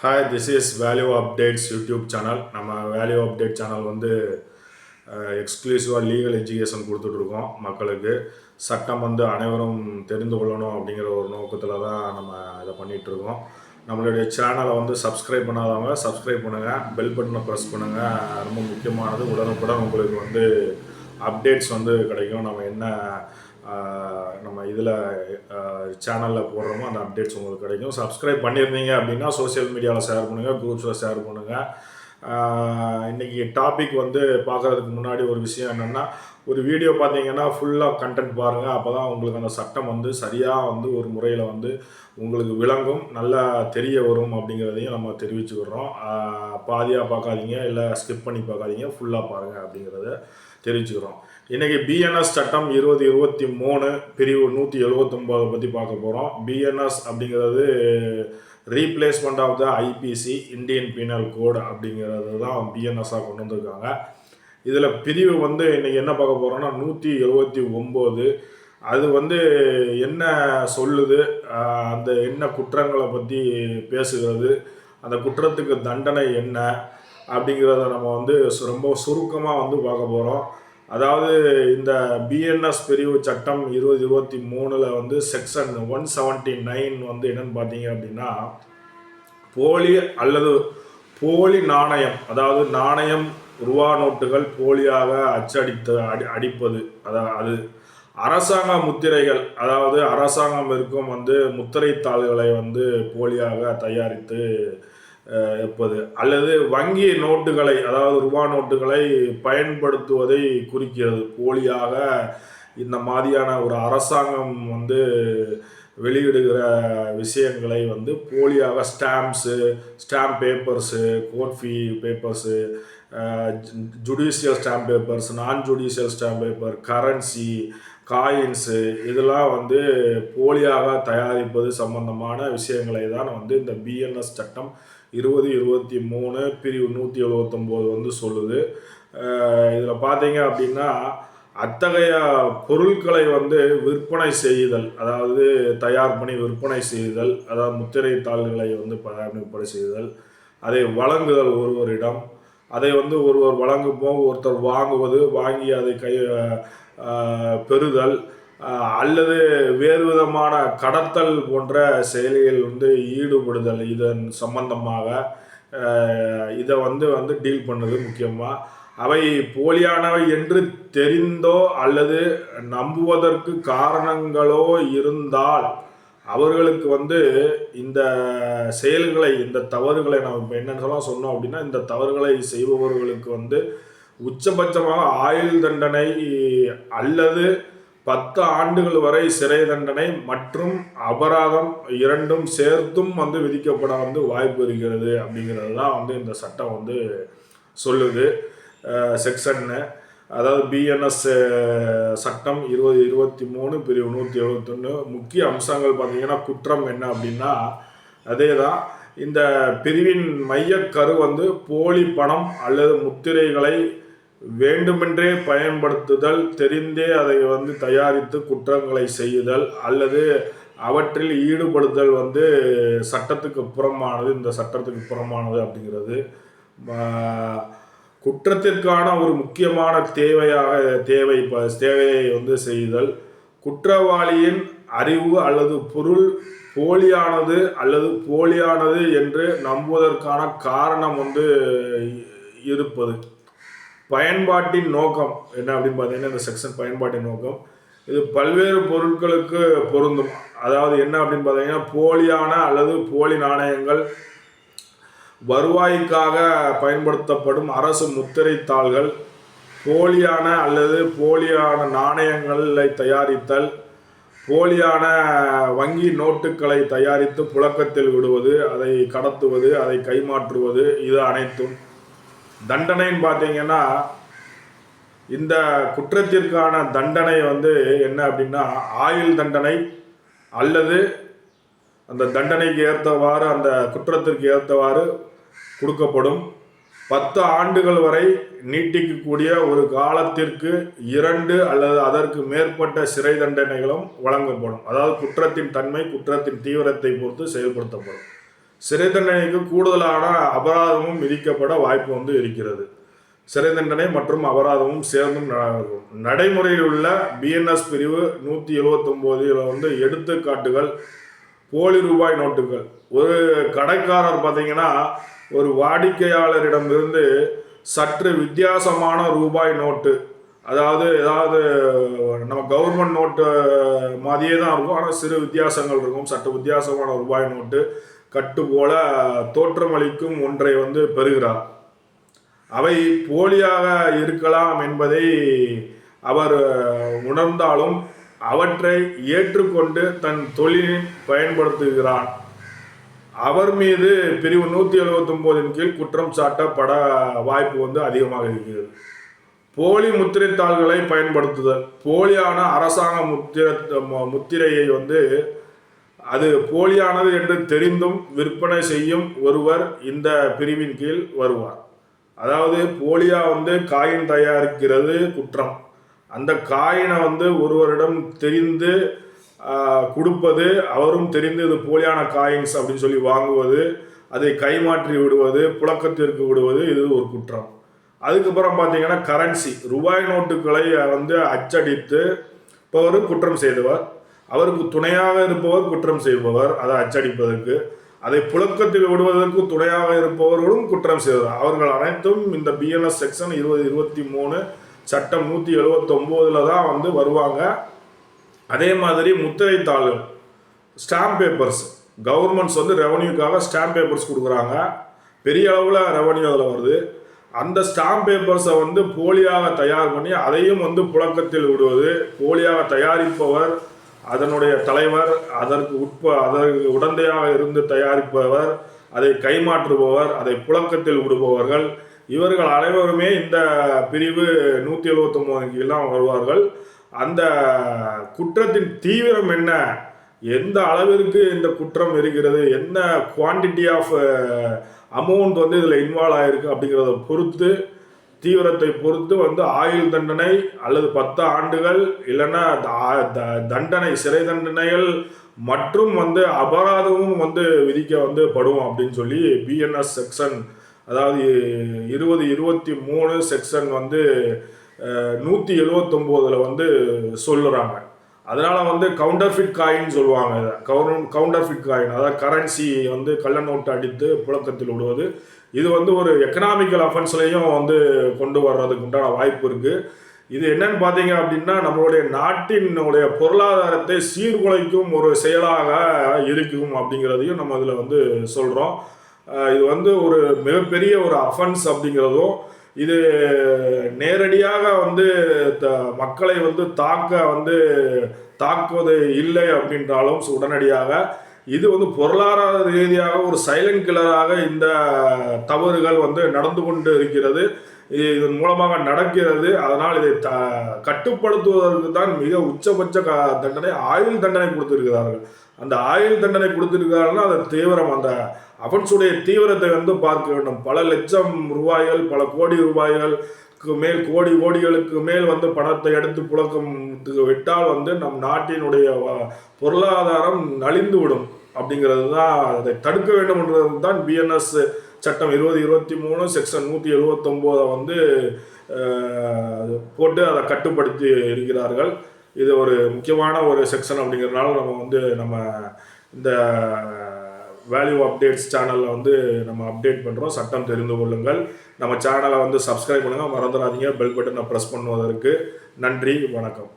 Hi this is value updates YouTube channel நம்ம value update channel வந்து எக்ஸ்க்ளூசிவாக legal education கொடுத்துட்ருக்கோம் மக்களுக்கு. சட்டம் வந்து அனைவரும் தெரிந்து கொள்ளணும் அப்படிங்கிற ஒரு நோக்கத்தில் தான் நம்ம இதை பண்ணிகிட்ருக்கோம் நம்மளுடைய சேனலை வந்து சப்ஸ்கிரைப் பண்ணாதவங்க சப்ஸ்கிரைப் பண்ணுங்கள் பெல் பட்டனை ப்ரெஸ் பண்ணுங்கள் ரொம்ப முக்கியமானது உடனுக்குடன் உங்களுக்கு வந்து அப்டேட்ஸ் வந்து கிடைக்கும். நம்ம என்ன நம்ம இதில் சேனலில் போடுறோமோ அந்த அப்டேட்ஸ் உங்களுக்கு கிடைக்கும். சப்ஸ்கிரைப் பண்ணியிருந்தீங்க அப்படின்னா சோஷியல் மீடியாவில் ஷேர் பண்ணுங்கள் குரூப்ஸில் ஷேர் பண்ணுங்கள் இன்றைக்கி டாபிக் வந்து பார்க்குறதுக்கு முன்னாடி ஒரு விஷயம் என்னென்னா ஒரு வீடியோ பார்த்தீங்கன்னா ஃபுல்லாக கண்டென்ட் பாருங்கள் அப்போ தான் உங்களுக்கு அந்த சட்டம் வந்து சரியாக வந்து ஒரு முறையில் வந்து உங்களுக்கு விளங்கும் நல்லா தெரிய வரும் அப்படிங்கிறதையும் நம்ம தெரிவிச்சுக்கிறோம். பாதியாக பார்க்காதீங்க இல்லை ஸ்கிப் பண்ணி பார்க்காதீங்க ஃபுல்லாக பாருங்கள் அப்படிங்கிறத தெரிவிச்சுக்கிறோம். இன்றைக்கி பிஎன்எஸ் சட்டம் இருபது இருபத்தி மூணு பிரிவு நூற்றி எழுபத்தொம்போதை பற்றி பார்க்க போகிறோம் பிஎன்எஸ் அப்படிங்கிறது replacement of the IPC Indian penal code அப்படிங்கிறது தான் பிஎன்எஸ்ஸாக கொண்டு வந்திருக்காங்க. இதில் பிரிவு வந்து இன்றைக்கி என்ன பார்க்க போகிறோன்னா நூற்றி எழுபத்தி ஒம்பது அது வந்து என்ன சொல்லுது? அந்த என்ன குற்றங்களை பற்றி பேசுகிறது? அந்த குற்றத்துக்கு தண்டனை என்ன? அப்படிங்கிறத நம்ம வந்து சு- ரொம்ப சுருக்கமாக வந்து பார்க்க போகிறோம் அதாவது இந்த பிஎன்எஸ் பிரிவு சட்டம் இருபது இருபத்தி மூணில் வந்து செக்ஷன் ஒன் செவன்ட்டி நைன் வந்து என்னன்னு பார்த்தீங்க அப்படின்னா போலி அல்லது போலி நாணயம் அதாவது நாணயம் ரூபா நோட்டுகள் போலியாக அச்சடித்து அடி அடிப்பது. அதாவது அது அரசாங்க முத்திரைகள் அதாவது அரசாங்கம் இருக்கும் வந்து முத்திரைத்தாள்களை வந்து போலியாக தயாரித்து இருப்பது. அல்லது வங்கி நோட்டுகளை அதாவது ரூபா நோட்டுகளை பயன்படுத்துவதை குறிக்கிறது. போலியாக இந்த மாதிரியான ஒரு அரசாங்கம் வந்து வெளியிடுகிற விஷயங்களை வந்து போலியாக stamps stamp papers court fee papers judicial stamp papers non judicial stamp paper currency coins இதெல்லாம் வந்து போலியாக தயாரிப்பது சம்பந்தமான விஷயங்களை தான் வந்து இந்த பிஎன்எஸ் சட்டம் இருபது இருபத்தி மூணு பிரிவு நூற்றி எழுபத்தொம்போது வந்து சொல்லுது. இதில் பார்த்தீங்க அப்படின்னா அத்தகைய பொருட்களை வந்து விற்பனை செய்தல் அதாவது தயார் பண்ணி விற்பனை செய்தல் அதாவது முத்திரை தாள்களை வந்து பயன்படுத்த செய்தல் அதை வழங்குதல் ஒருவரிடம் அதை வந்து ஒருவர் வழங்கும்போது ஒருத்தர் வாங்குவது வாங்கி அதை கை பெறுதல் அல்லது வேறு விதமான கடத்தல் போன்ற செயலிகள் வந்து ஈடுபடுதல் இதன் சம்பந்தமாக இதை வந்து வந்து டீல் பண்ணுது முக்கியமாக அவை போலியானவை என்று தெரிந்தோ அல்லது நம்புவதற்கு காரணங்களோ இருந்தால் அவர்களுக்கு வந்து இந்த செயல்களை இந்த தவறுகளை நம்ம இப்போ என்னன்னு சொன்னோம் அப்படின்னா இந்த தவறுகளை செய்பவர்களுக்கு வந்து உச்சபட்சமாக ஆயுள் தண்டனை அல்லது பத்து ஆண்டுகள் வரை சிறை தண்டனை மற்றும் அபராதம் இரண்டும் சேர்த்தும் வந்து விதிக்கப்பட வந்து வாய்ப்பு இருக்கிறது அப்படிங்கிறது தான் வந்து இந்த சட்டம் வந்து சொல்லுது. செக்ஷன்னு அதாவது பிஎன்எஸ் சட்டம் இருபது இருபத்தி மூணு பிரிவு நூற்றி எழுபத்தொன்று முக்கிய அம்சங்கள் பார்த்திங்கன்னா குற்றம் என்ன அப்படின்னா அதே தான் இந்த பிரிவின் மையக்கரு வந்து போலி பணம் அல்லது முத்திரைகளை வேண்டுமென்றே பயன்படுத்துதல் தெரிந்தே அதை வந்து தயாரித்து குற்றங்களை செய்யுதல் அல்லது அவற்றில் ஈடுபடுதல் வந்து சட்டத்துக்கு புறமானது இந்த சட்டத்துக்கு புறமானது அப்படிங்கிறது. குற்றத்திற்கான ஒரு முக்கியமான தேவையாக தேவை தேவையை வந்து செய்தல். குற்றவாளியின் அறிவு அல்லது பொருள் போலியானது அல்லது போலியானது என்று நம்புவதற்கான காரணம் வந்து இருப்பது. பயன்பாட்டின் நோக்கம். என்ன அப்படின்னு பார்த்தீங்கன்னா இந்த செக்ஷன் பயன்பாட்டின் நோக்கம். இது பல்வேறு பொருட்களுக்கு பொருந்தும். அதாவது என்ன அப்படின்னு பார்த்தீங்கன்னா போலியான அல்லது போலி நாணயங்கள் வருவாய்க்காக பயன்படுத்தப்படும் அரசு முத்திரைத்தாள்கள் போலியான அல்லது போலியான நாணயங்களை தயாரித்தல் போலியான வங்கி நோட்டுகளை தயாரித்து புழக்கத்தில் விடுவது அதை கடத்துவது அதை கைமாற்றுவது இது அனைத்தும். தண்டனைன்னு பார்த்தீங்கன்னா இந்த குற்றத்திற்கான தண்டனை வந்து என்ன அப்படின்னா ஆயுள் தண்டனை அல்லது அந்த தண்டனைக்கு ஏற்றவாறு அந்த குற்றத்திற்கு ஏற்றவாறு கொடுக்கப்படும். பத்து ஆண்டுகள் வரை நீட்டிக்கக்கூடிய ஒரு காலத்திற்கு இரண்டு அல்லது அதற்கு மேற்பட்ட சிறை தண்டனைகளும் வழங்கப்படும். அதாவது குற்றத்தின் தன்மை குற்றத்தின் தீவிரத்தை பொறுத்து செயல்படுத்தப்படும். சிறை தண்டனைக்கு கூடுதலான அபராதமும் விதிக்கப்பட வாய்ப்பு வந்து இருக்கிறது. சிறை தண்டனை மற்றும் அபராதமும் சேர்ந்தும் ந- நடைமுறையில் உள்ள பிஎன்எஸ் பிரிவு நூற்றி எழுபத்தொம்போதில் வந்து எடுத்துக்காட்டுகள் போலி ரூபாய் நோட்டுகள். ஒரு கடைக்காரர் பார்த்தீங்கன்னா ஒரு வாடிக்கையாளரிடமிருந்து சற்று வித்தியாசமான ரூபாய் நோட்டு அதாவது ஏதாவது நம்ம கவர்மெண்ட் நோட்டு மாதிரியே தான் இருக்கும் ஆனால் சிறு வித்தியாசங்கள் இருக்கும் சற்று வித்தியாசமான ரூபாய் நோட்டு கட்டு போல தோற்றமளிக்கும் ஒன்றை வந்து பெறுகிறார். அவை போலியாக இருக்கலாம் என்பதை அவர் உணர்ந்தாலும் அவற்றை ஏற்றுக்கொண்டு தன் தொழிலில் பயன்படுத்துகிறான் அவர் மீது பிரிவு நூற்றி எழுபத்தொம்போதின் கீழ் குற்றம் சாட்டப்பட வாய்ப்பு வந்து அதிகமாக இருக்கிறது. போலி முத்திரைத்தாள்களை பயன்படுத்துதல். போலியான அரசாங்க முத்திர முத்திரையை வந்து அது போலியானது என்று தெரிந்தும் விற்பனை செய்யும் ஒருவர் இந்த பிரிவின் கீழ் வருவார். அதாவது போலியா வந்து காயின் தயாரிக்கிறது குற்றம். அந்த காயினை வந்து ஒருவரிடம் தெரிந்து கொடுப்பது அவரும் தெரிந்து இது போலியான காயின்ஸ் அப்படின்னு சொல்லி வாங்குவது அதை கைமாற்றி விடுவது புழக்கத்திற்கு விடுவது இது ஒரு குற்றம். அதுக்கப்புறம் பார்த்தீங்கன்னா கரன்சி ரூபாய் நோட்டுகளை வந்து அச்சடித்து இப்பவர் குற்றம் செய்தவர். அவருக்கு துணையாக இருப்பவர் குற்றம் செய்பவர் அதை அச்சடிப்பதற்கு அதை புழக்கத்தில் விடுவதற்கு துணையாக இருப்பவர்களும் குற்றம் செய்தவர். அவர்கள் அனைத்தும் இந்த பிஎன்எஸ் செக்ஷன் இருபது இருபத்தி மூணு சட்டம் நூற்றி எழுபத்தொம்போதில் தான் வந்து வருவாங்க. அதே மாதிரி முத்திரை தாள்கள் ஸ்டாம்ப் பேப்பர்ஸ் கவர்மெண்ட்ஸ் வந்து ரெவன்யூக்காக ஸ்டாம்ப் பேப்பர்ஸ் கொடுக்குறாங்க. பெரிய அளவில் ரெவன்யூ அதில் வருது. அந்த ஸ்டாம்ப் பேப்பர்ஸை வந்து போலியாக தயார் பண்ணி அதையும் வந்து புழக்கத்தில் விடுவது. போலியாக தயாரிப்பவர் அதனுடைய தலைவர் அதற்கு உட்ப அதற்கு உடந்தையாக இருந்து தயாரிப்பவர் அதை கைமாற்றுபவர் அதை புழக்கத்தில் விடுபவர்கள். இவர்கள் அனைவருமே இந்த பிரிவு நூற்றி எழுபத்தொம்போது கீழாம் வருவார்கள். அந்த குற்றத்தின் தீவிரம் என்ன? எந்த அளவிற்கு இந்த குற்றம் இருக்கிறது? என்ன குவான்டிட்டி ஆஃப் அமௌண்ட் வந்து இதில் இன்வால்வ் ஆகிருக்கு அப்படிங்கிறத பொறுத்து தீவிரத்தை பொறுத்து வந்து ஆயுள் தண்டனை அல்லது பத்து ஆண்டுகள் இல்லைன்னா த- த- தண்டனை சிறை தண்டனைகள் மற்றும் வந்து அபராதமும் வந்து விதிக்க வந்து படும் அப்படின்னு சொல்லி பிஎன்எஸ் செக்ஷன் அதாவது இருபது இருபத்தி மூணு செக்ஷன் வந்து நூற்றி எழுவத்தொம்போதில் வந்து சொல்லுறாங்க. அதனால வந்து கவுண்டர்ஃபிட் காயின் சொல்லுவாங்க இதை. கவுன் கவுண்டர்ஃபிட் காயின் அதாவது கரன்சி வந்து கள்ள நோட்டு அடித்து புழக்கத்தில் விடுவது. இது வந்து ஒரு எக்கனாமிக்கல் அஃபென்ஸ்லையும் வந்து கொண்டு வர்றதுக்கு உண்டான வாய்ப்பு இருக்குது இது என்னன்னு பார்த்தீங்க அப்படின்னா நம்மளுடைய நாட்டினுடைய பொருளாதாரத்தை சீர்குலைக்கும் ஒரு செயலாக இருக்கும் அப்படிங்கிறதையும் நம்ம இதில் வந்து சொல்கிறோம் இது வந்து ஒரு மிகப்பெரிய ஒரு அஃபென்ஸ் அப்படிங்கிறதும் இது நேரடியாக வந்து த மக்களை வந்து தாக்க வந்து தாக்குவது இல்லை அப்படின்றாலும் உடனடியாக இது வந்து பொருளாதார ரீதியாக ஒரு சைலண்ட் கில்லராக இந்த தவறுகள் வந்து நடந்து கொண்டு இருக்கிறது. இது இதன் மூலமாக நடக்கிறது. அதனால் இதை த கட்டுப்படுத்துவதற்கு தான் மிக உச்சபட்ச க தண்டனை ஆயுள் தண்டனை கொடுத்திருக்கிறார்கள். அந்த ஆயுள் தண்டனை கொடுத்திருக்கிறார்கள்னா அது தீவிரம். அந்த அவன்ஸுடைய தீவிரத்தை வந்து பார்க்க வேண்டும். பல லட்சம் ரூபாய்கள் பல கோடி ரூபாய்களுக்கு மேல் கோடி கோடிகளுக்கு மேல் வந்து பணத்தை எடுத்து புழக்கம் விட்டால் வந்து நம் நாட்டினுடைய பொருளாதாரம் நலிந்து விடும் அப்படிங்கிறது தான் அதை தடுக்க வேண்டும் என்றது தான் பிஎன்எஸ் சட்டம் இருபது இருபத்தி மூணு செக்ஷன் நூற்றி எழுபத்தொம்போதை வந்து போட்டு அதை கட்டுப்படுத்தி இருக்கிறார்கள். இது ஒரு முக்கியமான ஒரு செக்ஷன் அப்படிங்கிறதுனால நம்ம வந்து நம்ம இந்த வேல்யூ அப்டேட்ஸ் சேனலில் வந்து நம்ம அப்டேட் பண்ணுறோம் சட்டம் தெரிந்து கொள்ளுங்கள். நம்ம சேனலை வந்து சப்ஸ்கிரைப் பண்ணுங்கள் மறந்துடாதீங்க. பெல் பட்டனை ப்ரெஸ் பண்ணுவதற்கு நன்றி. வணக்கம்.